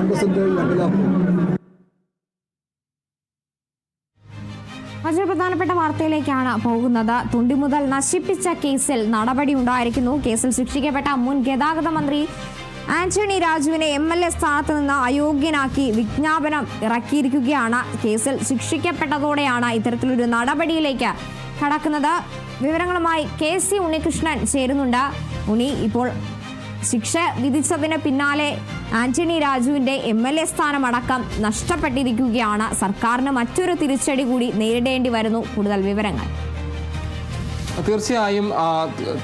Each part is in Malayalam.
കോൺഗ്രസിന്റെ മറ്റൊരു പ്രധാനപ്പെട്ട വാർത്തയിലേക്കാണ് പോകുന്നത്. തുണ്ടിമുതൽ നശിപ്പിച്ച കേസിൽ നടപടി ഉണ്ടായിരിക്കുന്നു. കേസിൽ ശിക്ഷിക്കപ്പെട്ട മുൻ ഗതാഗത മന്ത്രി ആന്റണി രാജുവിനെ എം എൽ എ സ്ഥാനത്ത് നിന്ന് അയോഗ്യനാക്കി വിജ്ഞാപനം ഇറക്കിയിരിക്കുകയാണ്. കേസിൽ ശിക്ഷിക്കപ്പെട്ടതോടെയാണ് ഇത്തരത്തിലൊരു നടപടിയിലേക്ക് കടക്കുന്നത്. വിവരങ്ങളുമായി കെ സി ഉണ്ണികൃഷ്ണൻ ചേരുന്നുണ്ട്. ഉണ്ണി ഇപ്പോൾ ശിക്ഷ വിധിച്ചതിന് പിന്നാലെ ആന്റണി രാജുവിന്റെ എം എൽ എ സ്ഥാനമടക്കം നഷ്ടപ്പെട്ടിരിക്കുകയാണ്. സർക്കാരിന് മറ്റൊരു തിരിച്ചടി കൂടി നേരിടേണ്ടി വരുന്നു. കൂടുതൽ വിവരങ്ങൾ. തീർച്ചയായും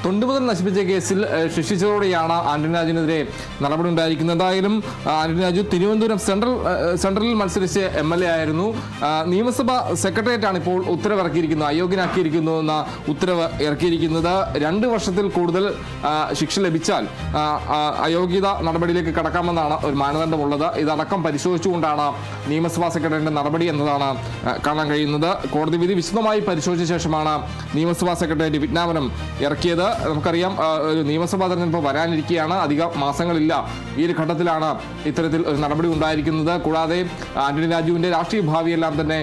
തൊണ്ടുമുതൽ നശിപ്പിച്ച കേസിൽ ശിക്ഷിച്ചതോടെയാണ് ആന്റണി രാജുവിനെതിരെ നടപടി ഉണ്ടായിരിക്കുന്നത്. എന്തായാലും ആന്റണി രാജു തിരുവനന്തപുരം സെൻട്രൽ സെൻട്രലിൽ മത്സരിച്ച എം എൽ എ ആയിരുന്നു. നിയമസഭാ നിയമസഭ സെക്രട്ടേറിയറ്റ് ആണ് ഇപ്പോൾ ഉത്തരവിറക്കിയിരിക്കുന്നത് അയോഗ്യനാക്കിയിരിക്കുന്നു എന്ന ഉത്തരവ് ഇറക്കിയിരിക്കുന്നത്. രണ്ട് വർഷത്തിൽ കൂടുതൽ ശിക്ഷ ലഭിച്ചാൽ അയോഗ്യത നടപടിയിലേക്ക് കടക്കാമെന്നാണ് ഒരു മാനദണ്ഡമുള്ളത്. ഇതടക്കം പരിശോധിച്ചുകൊണ്ടാണ് നിയമസഭാ സെക്രട്ടറിയുടെ നടപടി എന്നതാണ് കാണാൻ കഴിയുന്നത്. കോടതി വിധി വിശദമായി പരിശോധിച്ച ശേഷമാണ് നിയമസഭാ സെക്രട്ടറി വിജ്ഞാപനം ഇറക്കിയത്. നമുക്കറിയാം ഒരു നിയമസഭാ തെരഞ്ഞെടുപ്പ് വരാനിരിക്കുകയാണ് അധിക മാസങ്ങളില്ല ഈ ഒരു ഘട്ടത്തിലാണ് ഇത്തരത്തിൽ ഒരു നടപടി ഉണ്ടായിരിക്കുന്നത്. കൂടാതെ ആന്റണി രാജുവിന്റെ രാഷ്ട്രീയ ഭാവിയെല്ലാം തന്നെ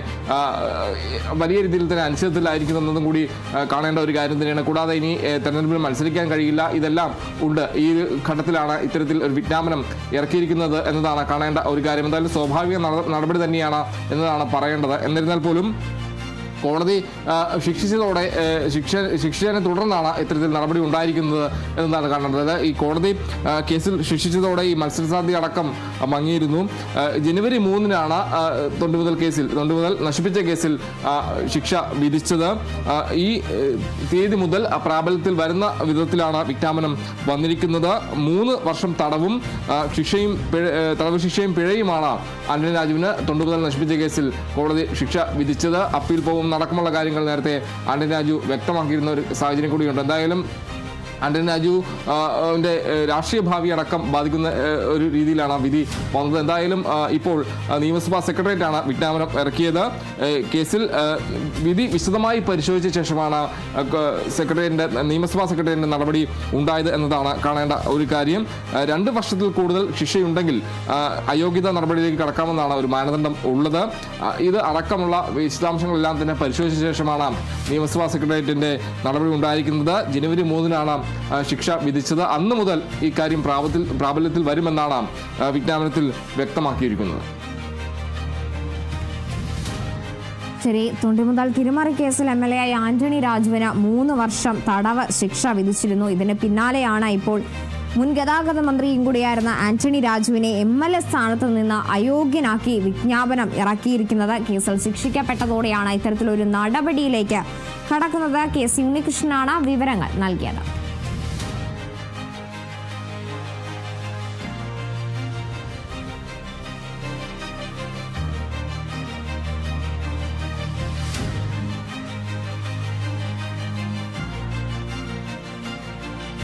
വലിയ രീതിയിൽ തന്നെ അനിശ്ചിതത്തിലായിരിക്കുന്നതും കൂടി കാണേണ്ട ഒരു കാര്യം തന്നെയാണ്. കൂടാതെ ഇനി തെരഞ്ഞെടുപ്പിൽ മത്സരിക്കാൻ കഴിയില്ല. ഇതെല്ലാം ഉണ്ട്. ഈ ഘട്ടത്തിലാണ് ഇത്തരത്തിൽ ഒരു വിജ്ഞാപനം ഇറക്കിയിരിക്കുന്നത് എന്നതാണ് കാണേണ്ട ഒരു കാര്യം. എന്തായാലും സ്വാഭാവിക നടപടി തന്നെയാണ് എന്നതാണ് പറയേണ്ടത്. എന്നിരുന്നാൽ പോലും കോടതി ശിക്ഷിച്ചതോടെ ശിക്ഷ ശിക്ഷിച്ചതിനെ തുടർന്നാണ് ഇത്തരത്തിൽ നടപടി ഉണ്ടായിരിക്കുന്നത് എന്നാണ് കാണേണ്ടത്. ഈ കോടതി കേസിൽ ശിക്ഷിച്ചതോടെ ഈ മത്സരസാധ്യത അടക്കം മങ്ങിയിരുന്നു. ജനുവരി മൂന്നിനാണ് ആ, തൊണ്ടുമുതൽ കേസിൽ തൊണ്ടുമുതൽ നശിപ്പിച്ച കേസിൽ ശിക്ഷ വിധിച്ചത്. ഈ തീയതി മുതൽ പ്രാബല്യത്തിൽ വരുന്ന വിധത്തിലാണ് വിജ്ഞാപനം വന്നിരിക്കുന്നത്. മൂന്ന് വർഷം തടവും ശിക്ഷയും തടവ് ശിക്ഷയും പിഴയുമാണ് അനിൽ രാജുവിന് തൊണ്ടുമുതൽ നശിപ്പിച്ച കേസിൽ കോടതി ശിക്ഷ വിധിച്ചത്. അപ്പീൽ പോകും നടക്കമുള്ള കാര്യങ്ങൾ നേരത്തെ അണ്ണൻ രാജു വ്യക്തമാക്കിയിരുന്ന ഒരു സാഹചര്യം കൂടിയുണ്ട്. എന്തായാലും ആന്റണി രാജു ആ, ന്റെ, രാഷ്ട്രീയ ഭാവി അടക്കം ബാധിക്കുന്ന ഒരു രീതിയിലാണ് വിധി വന്നത്. എന്തായാലും ഇപ്പോൾ നിയമസഭാ സെക്രട്ടേറിയറ്റ് ആണ് വിജ്ഞാപനം ഇറക്കിയത്. കേസിൽ വിധി വിശദമായി പരിശോധിച്ച ശേഷമാണ് സെക്രട്ടേറിയറ്റിന്റെ നിയമസഭാ സെക്രട്ടേറിയറ്റിന്റെ നടപടി ഉണ്ടായത് എന്നതാണ് കാണേണ്ട ഒരു കാര്യം. രണ്ട് വർഷത്തിൽ കൂടുതൽ ശിക്ഷയുണ്ടെങ്കിൽ അയോഗ്യത നടപടിയിലേക്ക് കടക്കാമെന്നാണ് ഒരു മാനദണ്ഡം ഉള്ളത്. ഇത് അടക്കമുള്ള വിശദാംശങ്ങളെല്ലാം തന്നെ പരിശോധിച്ച ശേഷമാണ് നിയമസഭാ സെക്രട്ടേറിയറ്റിന്റെ നടപടി ഉണ്ടായിരിക്കുന്നത്. ജനുവരി മൂന്നിനാണ് ശിക്ഷ വിധിച്ചത് അന്ന് മുതൽ ഈ കാര്യം പ്രാബല്യത്തിൽ വരുമെന്നാണ് വിജ്ഞാപനത്തിൽ വ്യക്തമാക്കിയിരിക്കുന്നത്. ശരി തുണ്ടിമുതൽ തിരുമറി കേസിൽ എം എൽ എ ആയി ആന്റണി രാജുവിന് മൂന്ന് വർഷം തടവ് ശിക്ഷ വിധിച്ചിരുന്നു. ഇതിന് പിന്നാലെയാണ് ഇപ്പോൾ മുൻ ഗതാഗത മന്ത്രിയും കൂടിയായിരുന്ന ആന്റണി രാജുവിനെ എം എൽ എ സ്ഥാനത്ത് നിന്ന് അയോഗ്യനാക്കി വിജ്ഞാപനം ഇറക്കിയിരിക്കുന്നത്. കേസിൽ ശിക്ഷിക്കപ്പെട്ടതോടെയാണ് ഇത്തരത്തിലൊരു നടപടിയിലേക്ക് കടക്കുന്നത്. കെ. സി. ഉണ്ണികൃഷ്ണനാണ് വിവരങ്ങൾ നൽകിയത്.